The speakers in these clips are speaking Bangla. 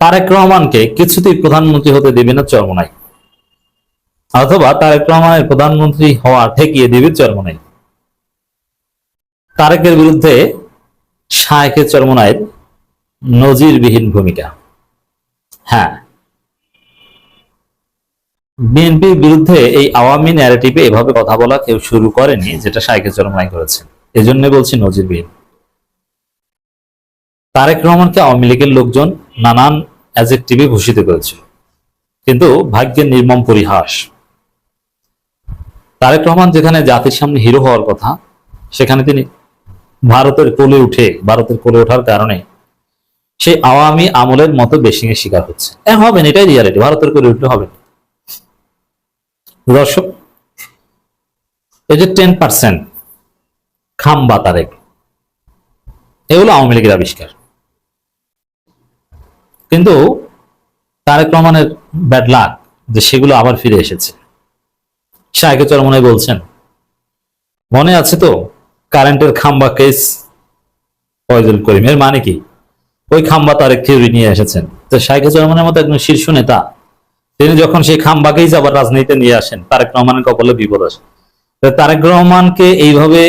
তারেক রহমানকে কিছুতেই প্রধানমন্ত্রী হতে দেবে না চরমনাই। অথবা তারেক রহমানের প্রধানমন্ত্রী হওয়া ঠেকিয়ে দেবে চরমনাই। তারেকের বিরুদ্ধে শায়েখের চরমনাইয়ের নজিরবিহীন ভূমিকা। হ্যাঁ। বিএনপির বিরুদ্ধে এই আওয়ামী ন্যারেটিভে এভাবে কথা বলা কেউ শুরু করেনি, যেটা শায়েখের চরমনাই করেছে। এজন্য বলছি নজিরবিহীন। তারেক রহমানকে আওয়ামী লীগের লোকজন নানান অ্যাজেক্টিভে ভূষিত করেছিল। কিন্তু ভাগ্যের নির্মম পরিহাস। তারেক রহমান যেখানে জাতির সামনে হিরো হওয়ার কথা, সেখানে তিনি ভারতের কোলে উঠে, ভারতের কোলে ওঠার কারণে সেই আওয়ামী আমলের মতো বেশিং শিকার হচ্ছে। হবেন, এটাই রিয়ালিটি ভারতের কোলে উঠলে হবে দর্শক, এই যে টেন পার্সেন্ট খাম্বা তারেক, এগুলো আওয়ামী লীগের আবিষ্কার। কিন্তু তারেক রহমানের ব্যাড লাক যে সেগুলো আবার ফিরে এসেছে। শাহকে চরমনে বলছেন, মনে আছে তো কারেন্টের খাম্বা কেস ফয়জুল করিম, এর মানে কি? ওই খাম্বা তারেক থিওরি নিয়ে এসেছেন। তো শাহকে চরমনের মতো একজন শীর্ষ নেতা, তিনি যখন সেই খাম্বাকেই আবার রাজনীতিতে নিয়ে আসেন, তারেক রহমানের কপালে বিপদ আসে। তারেক রহমানকে এইভাবে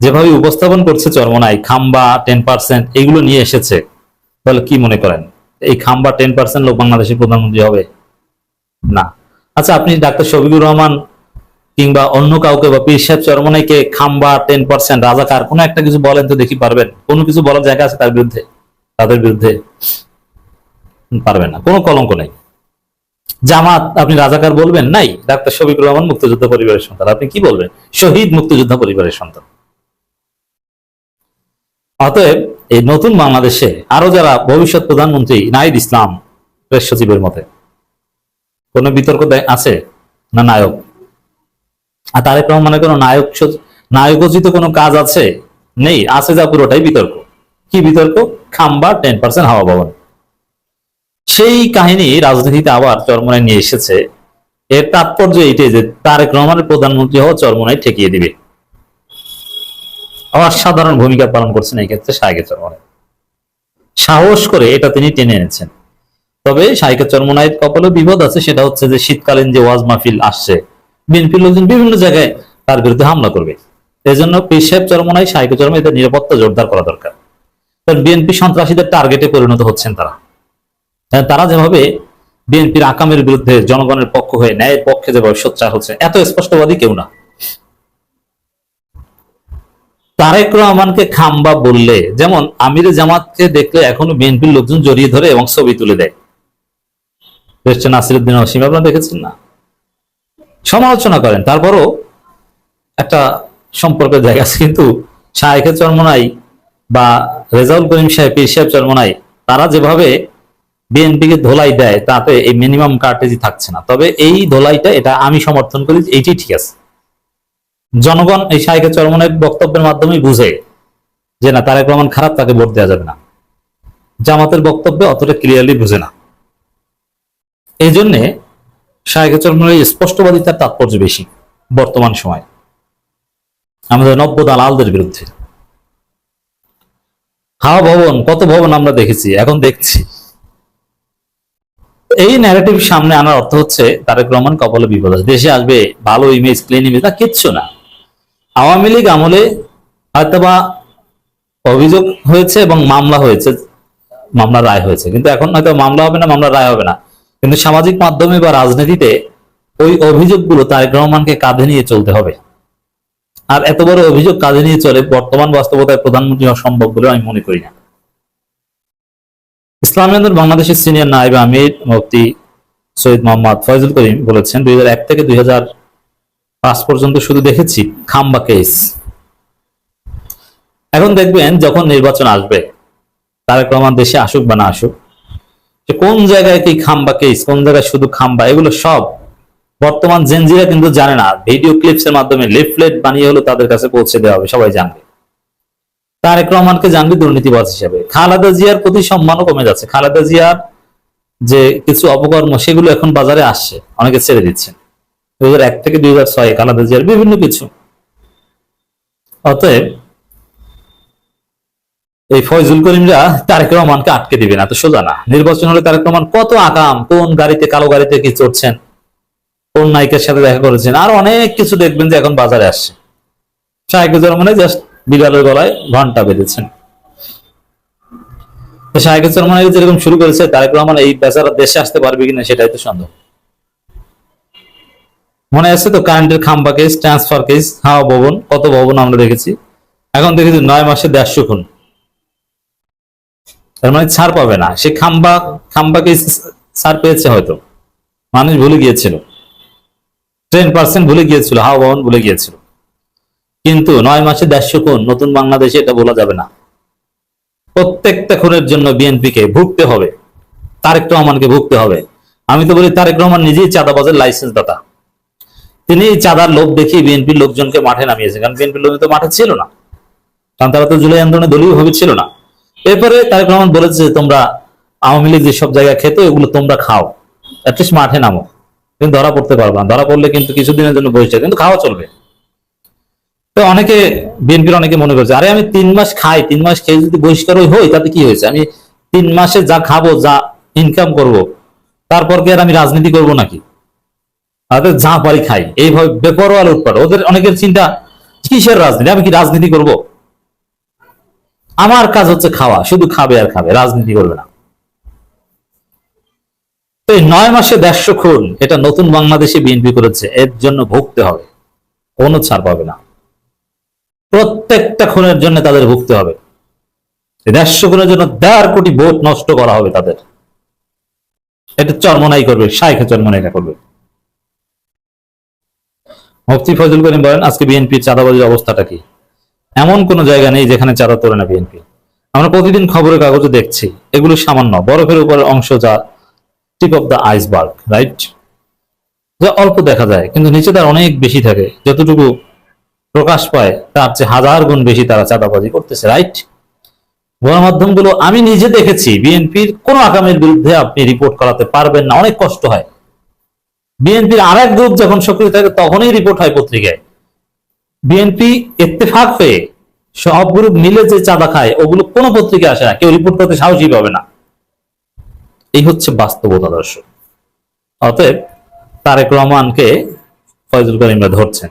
যেভাবে উপস্থাপন করছে চরমনাই, খাম্বা টেন পার্সেন্ট এগুলো নিয়ে এসেছে, তাহলে কি মনে করেন? এই খাম্বা টেন পার্সেন্ট লোক বাংলাদেশের প্রধানমন্ত্রী হবে? না। আচ্ছা আপনি ডাক্তার শফিকুর রহমান কিংবা অন্য কাউকে বা পীর সাহেব চরমনাইকে খাম্বা টেন পার্সেন্ট রাজাকার কোনো একটা কিছু বলেন তো দেখি পারবেন? কোনো কিছু বলার জায়গা আছে তার বিরুদ্ধে? তাদের বিরুদ্ধে পারবেন না। কোনো কলঙ্ক নেই। জামাত, আপনি রাজাকার বলবেন? নাই। ডাক্তার শফিকুর রহমান মুক্তিযোদ্ধা পরিবারের সন্তান। আপনি কি বলবেন? শহীদ মুক্তিযোদ্ধা পরিবারের সন্তান। অতএব এই নতুন বাংলাদেশে আরও যারা ভবিষ্যৎ প্রধানমন্ত্রী নাইদ ইসলাম প্রেস সচিবের মতে, কোন বিতর্ক আছে না নায়ক? আর তারেক রহমানের কোনো নায়ক নায়কোচিত কোনো কাজ আছে? নেই, আছে যা পুরোটাই বিতর্ক। কি বিতর্ক? খাম্বা টেন পার্সেন্ট হাওয়া ভবন। সেই কাহিনী রাজনীতিতে আবার চরমনায় নিয়ে এসেছে। এর তাৎপর্য এইটাই যে তারেক রহমানের প্রধানমন্ত্রী হওয়া চরমনায় ঠেকিয়ে দিবে। অসাধারণ ভূমিকা পালন করছেন এই ক্ষেত্রে শাহেকের চরমনায় সাহস করে এটা তিনি টেনে এনেছেন। তবে শাহিকের চরমনায়ের কপালে বিপদ আছে সেটা হচ্ছে যে শীতকালীন যে ওয়াজ মাহফিল আসছে বিএনপির লোকজন বিভিন্ন জায়গায় তার বিরুদ্ধে হামলা করবে। এই জন্য সাহেব চরমনাই শাহিকের চরম এদের নিরাপত্তা জোরদার করা দরকার। কারণ বিএনপি সন্ত্রাসীদের টার্গেটে পরিণত হচ্ছেন তারা। হ্যাঁ, তারা যেভাবে বিএনপির আকামের বিরুদ্ধে জনগণের পক্ষ হয়ে ন্যায়ের পক্ষে যেভাবে সোচ্চার হচ্ছে এত স্পষ্টবাদী কেউ না। তারেক রহমানকে খাম্বা বললে, যেমন আমিরে জামাতকে দেখলে এখনও বিএনপির লোকজন জড়িয়ে ধরে এবং ছবি তুলে দেয়। দেখছেন নাসিরুদ্দিন অসীম, আপনারা দেখেছেন না? সমালোচনা করেন। তারপরও একটা সম্পর্কের জায়গা আছে, কিন্তু শাহেখের চর্মনাই বা রেজাউল করিম সাহেব, পীর সাহেব চর্মনাই, তারা যেভাবে বিএনপিকে ধোলাই দেয়, তাতে এই মিনিমাম কার্টেজি থাকছে না। তবে এই ধোলাইটা এটা আমি সমর্থন করি, এইটাই ঠিক আছে। জনগণ এই শাহেখের চরমনের বক্তব্যের মাধ্যমে বুঝে যে না, তারেক রহমান খারাপ, তাকে ভোট দেওয়া যাবে না। জামাতের বক্তব্যে অতটা ক্লিয়ারলি বুঝে না। এই জন্যে শাহেখের চরমনের স্পষ্টবাদিতার তাৎপর্য বেশি বর্তমান সময়। আমাদের নব্য দালালদের বিরুদ্ধে। হাওয়া ভবন, কত ভবন আমরা দেখেছি, এখন দেখছি। এই ন্যারেটিভ সামনে আনার অর্থ হচ্ছে, তারেক রহমান কপালে বিপদ দেশে আসবে, ভালো ইমেজ ক্লিন ইমেজ না, কিচ্ছু না। আওয়ামী লীগ আমলে হয়তোবা অভিযোগ হয়েছে এবং মামলা হয়েছে, মামলা রায় হয়েছে। কিন্তু এখন হয়তো মামলা হবে না, মামলা রায় হবে না। কিন্তু সামাজিক মাধ্যমে বা রাজনীতিতে ওই অভিযোগগুলো তারেক রহমানকে কাঁধে নিয়ে চলতে হবে। আর এত বড় অভিযোগ কাঁধে নিয়ে চলে বর্তমান বাস্তবতায় প্রধানমন্ত্রী হওয়া সম্ভব বলে আমি মনে করি না। ইসলামী বাংলাদেশের সিনিয়র নায়েব আমির মুফতি সৈয়দ মোহাম্মদ ফয়জুল করিম বলেছেন, দুই হাজার এক থেকে দুই হাজার পাঁচ পর্যন্ত শুধু দেখেছি, খাম্বা কেস এখন দেখবেন যখন নির্বাচন আসবে তারেক রহমান দেশে আসুক বা না আসুক, যে কোন জায়গায় কি খাম্বা কেস কোন জায়গায় শুধু খাম্বা, এগুলো সব বর্তমান জেনজিরা কিন্তু জানে না। ভিডিও ক্লিপস এর মাধ্যমে লিফলেট বানিয়ে হলো তাদের কাছে পৌঁছে দেওয়া হবে, সবাই জানবে। তারেক রহমানকে জানবে দুর্নীতিবাজ হিসেবে। খালেদা জিয়ার প্রতি সম্মানও কমে যাচ্ছে। খালেদা জিয়ার যে কিছু অপকর্ম, সেগুলো এখন বাজারে আসছে, অনেকে ছেড়ে দিচ্ছেন। এক থেকে দুই হাজার ছয় খালেদা জিয়ার বিভিন্ন কিছু। অতএব এই ফয়জুল করিমরা তারেক রহমানকে আটকে দিবে না, তো সোজা না। নির্বাচন হলে তারেক রহমান কত আকাম, কোন গাড়িতে, কালো গাড়িতে কি চড়ছেন, কোন নায়িকের সাথে দেখা করেছেন, আর অনেক কিছু দেখবেন যে এখন বাজারে আসছে। শাহেকুর রহমানে জাস্ট বিড়ালের গলায় ঘণ্টা বেঁধেছেন। তো শাহেকুর রহমান যেরকম শুরু করেছে, তারেক রহমান এই বেচারা দেশে আসতে পারবে কিনা সেটাই তো সন্দেহ। মনে আছে তো কারেন্টের খাম্বা কেস ট্রান্সফার কেস হাওয়া ভবন, কত ভবন আমরা দেখেছি? এখন দেখেছি নয় মাসে দেড়শো খুন। তার মানে ছাড় পাবে না। সে খাম্বা খাম্বা কেস ছাড় পেয়েছে হয়তো। মানুষ ভুলে গিয়েছিল। টেন পার্সেন্ট ভুলে গিয়েছিল, হাওয়া ভবন ভুলে গিয়েছিল। কিন্তু নয় মাসে দেড়শো খুন, নতুন বাংলাদেশে এটা বলা যাবে না। প্রত্যেকটা খুনের জন্য বিএনপি কে ভুগতে হবে। তারেক রহমানকে ভুগতে হবে। আমি তো বলি তারেক রহমান নিজেই চাঁদাবাজের লাইসেন্স দাতা। তিনি চাঁদার লোভ দেখিয়ে বিএনপির লোকজনকে মাঠে নামিয়েছেন। কারণ বিএনপির লোক তো মাঠে ছিল না। কারণ তারা তো জুলাই আন্দোলনে দলীয় ভাবে ছিল না। এরপরে তারেক রহমান বলেছে যে, তোমরা আওয়ামী লীগ যেসব জায়গায় খেত, এগুলো তোমরা খাও। অ্যাটলিস্ট মাঠে নামো। কিন্তু ধরা পড়তে পারবে না। ধরা পড়লে কিন্তু কিছুদিনের জন্য বসে কিন্তু খাওয়া চলবে। তো অনেকে, বিএনপির অনেকে মনে করছে, আরে, আমি তিন মাস খাই। তিন মাস খেয়ে যদি বহিষ্কার হই তাতে কি হয়েছে? আমি তিন মাসে যা খাব, যা ইনকাম করব, তারপর কি আর আমি রাজনীতি করব নাকি? তাদের যা পারি খাই। এইভাবে বেপরোয়া লুটপাট। ওদের অনেকের চিন্তা, কিসের রাজনীতি? আমি কি রাজনীতি করব? আমার কাজ হচ্ছে খাওয়া, শুধু খাবে আর খাবে, রাজনীতি করবে না। এই নয় মাসে দেড়শো খুন, এটা নতুন বাংলাদেশে বিএনপি করেছে, এর জন্য ভুগতে হবে। কোনো ছাড় পাবে না। প্রত্যেকটা খুনের জন্য তাদের ভুগতে হবে। দেড়শো খুনের জন্য দেড় কোটি ভোট নষ্ট করা হবে তাদের। এটা চরমনাই করবে, শাইখে চরমনাইটা করবে। মুফতি ফজল করিম বলেন, আজকে বিএনপির চাঁদাবাজির অবস্থাটা কি? এমন কোন জায়গা নেই যেখানে চাঁদা তোলে না বিএনপি। আমরা প্রতিদিন খবরের কাগজে দেখছি, এগুলো সামান্য। বরফের উপরের অংশ যা tip of the iceberg right যা অল্প দেখা যায়, কিন্তু নিচে তার অনেক বেশি থাকে। যতটুকু প্রকাশ পায়, তার চেয়ে হাজার গুণ বেশি তারা চাঁদাবাজি করতেছে রাইট গণমাধ্যমগুলো আমি নিজে দেখেছি, বিএনপির কোন আকামের বিরুদ্ধে আপনি রিপোর্ট করাতে পারবেন না। অনেক কষ্ট হয়। বিএনপির আর এক গ্রুপ যখন সক্রিয় থাকে, তখনই রিপোর্ট হয় পত্রিকায়। বিএনপি ইত্তেফাক হয়ে সব গ্রুপ মিলে যে চাঁদা খায়, ওগুলো কোনো পত্রিকায় আসে না। কেউ রিপোর্ট করতে সাহসী পাবে না। এই হচ্ছে বাস্তবতা, দর্শক। অতএব তারেক রহমানকে ফয়জুল করিমরা ধরছেন।